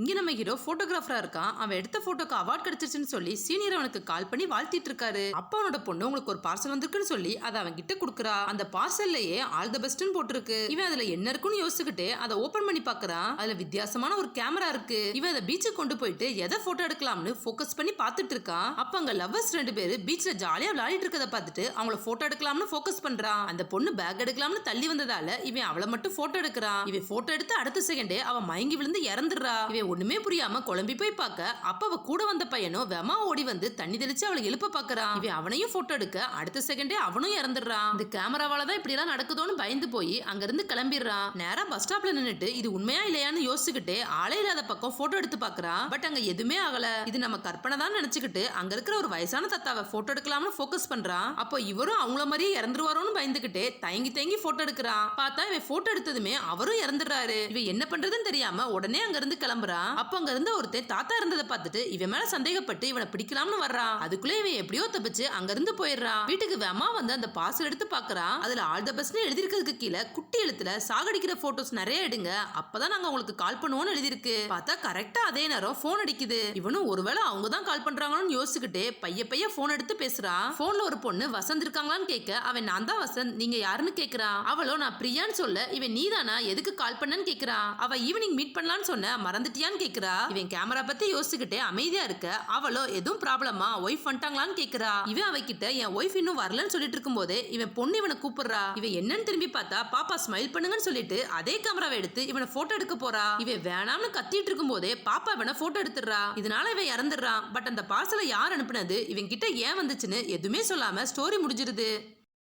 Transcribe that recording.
இங்க நம்ம ஹீரோ ஃபோட்டோகிராஃபராக இருக்கான். அவன் எடுத்த ஃபோட்டோக்கு அவார்ட் கிடைச்சிருச்சுன்னு சொல்லி சீனியர் அவனுக்கு கால் பண்ணி வாழ்த்திட்டு இருக்காரு. அப்ப அவனோட பொண்ணு உங்களுக்கு ஒரு பார்சல் வந்திருக்குன்னு சொல்லி அதை அவன் கிட்ட கொடுக்குறா. அந்த பார்சல்லையே ஆல் த பெஸ்ட்னு போட்டிருக்கு. இவன் அதுல என்ன இருக்குன்னு யோசிச்சுக்கிட்டு அதை ஓபன் பண்ணி பார்க்குறான். அதுல வித்தியாசமான ஒரு கேமரா இருக்கு. இவன் அதை பீச்சுக்கு கொண்டு போயிட்டு எதை போட்டோ எடுக்கலாம்னு ஃபோக்கஸ் பண்ணி பார்த்துட்டு இருக்கான். அப்ப அங்க லவ்வர்ஸ் ரெண்டு பேர் பீச்சில் ஜாலியா விளையாடிட்டு இருக்கதை பார்த்துட்டு அவங்கள போட்டோ எடுக்கலாம்னு ஃபோக்கஸ் பண்றான். அந்த பொண்ணு பேக் எடுக்கலாம்னு தள்ளி வந்ததால இவன் அவளை மட்டும் ஃபோட்டோ எடுக்கிறான். இவன் போட்டோ எடுத்து அடுத்த செகண்டே அவன் மயங்கி விழுந்து இறந்துடுறா. இவன் ஒண்ணுமே புரியாம குழம்பி போய் பார்க்க. அப்ப அவ கூட வந்த பையனும் வெமா ஓடி வந்து தண்ணி தெளிச்சு அவளை எழுப்ப பாக்குறான் இவன் அவனையும் போட்டோ எடுக்க அடுத்த செகண்டே அவனும் இறந்துடுறான். இந்த கேமராவால தான் இப்படி எல்லாம் நடக்குதோன்னு பயந்து போய் அங்கிருந்து கிளம்பிடுறான். நேரா பஸ் ஸ்டாப்ல நின்னுட்டு இது உண்மையா இல்லையான்னு யோசிச்சுக்கிட்டு ஆளே இல்லாத பக்கம் போட்டோ எடுத்து பாக்குறான் பட் அங்க எதுவுமே ஆகல. இது நம்ம கற்பனை தான் நினைச்சுக்கிட்டு அங்க இருக்கிற ஒரு வயசான தத்தாவை போட்டோ எடுக்கலாம்னு ஃபோக்கஸ் பண்றான். அப்போ இவரும் அவங்கள மாதிரியே இறந்துருவாரோன்னு பயந்துகிட்டே தயங்கி தயங்கி போட்டோ எடுக்கிறான். பார்த்தா இவன் போட்டோ எடுத்ததுமே அவரும் இறந்துடுறாரு. இவன் என்ன பண்றதுன்னு தெரியாம உடனே அங்க இருந்து கிளம்புறான் அப்ப அங்க இருந்த ஒருத்தன் தாத்தா இருந்ததை பார்த்துட்டு இவன் மேல சந்தேகப்பட்டு இவனை பிடிக்கலாம்னு வர்றான் அதுக்குள்ளே இவன் எப்படியோ தப்பிச்சு அங்க இருந்து போயிடுறான் வீட்டுக்கு வேமா வந்து அந்த பார்சல் எடுத்து பாக்குறான் அதுல ஆல் த பெஸ்ட்னு எழுதிருக்கிறதுக்கு கீழே குட்டி எழுத்துல சாகடிக்கிற போட்டோஸ் நிறைய எடுங்க. அப்பதான் நாங்க உங்களுக்கு கால் பண்ணுவோம்னு எழுதிருக்கு பார்த்தா கரெக்டா அதே நேரம் போன் அடிக்குது. இவனும் ஒருவேளை அவங்க தான் கால் பண்றாங்களோன்னு யோசிச்சுக்கிட்டே பைய பைய போன் எடுத்து பேசுறான் போன்ல ஒரு பொண்ணு வசந்த் இருக்காங்களான்னு கேட்க அவன் நான் தான் வசந்த் நீங்க யாருன்னு கேக்குறான் அவளோ நான் பிரியான்னு சொல்ல இவன் நீதானா எதுக்கு கால் பண்ணன்னு கேக்குறான் அவ ஈவினிங் மீட் பண்ணலான்னு சொன்ன மறந்துட்டியான்னு கேக்குறா? இவன் கேமரா பத்தி யோசிச்சுக்கிட்டே அமைதியா இருக்க. அவளோ எதுவும் ப்ராப்ளமா ஒய்ஃப் வந்துட்டாங்களான்னு கேக்குறா. இவன் அவகிட்ட என் ஒய்ஃப் இன்னும் வரலன்னு சொல்லிட்டு இருக்கும்போதே இவன் பொண்ணு இவனை கூப்பிடுறா. இவன் என்னன்னு திரும்பி பார்த்தா பாப்பா ஸ்மைல் பண்ணுங்கன்னு சொல்லிட்டு அதே கேமராவை எடுத்து இவனை போட்டோ எடுக்க போறா. இவன் வேணாம்னு கத்திட்டு இருக்கும்போதே பாப்பா இவனை போட்டோ எடுத்துடுறா. இதனால இவன் இறந்துடுறான். பட் அந்த பார்சலை யார் அனுப்புனது? இவன் கிட்ட ஏன் வந்துச்சுன்னு எதுவுமே சொல்லாம ஸ்டோரி முடிஞ்சிருது.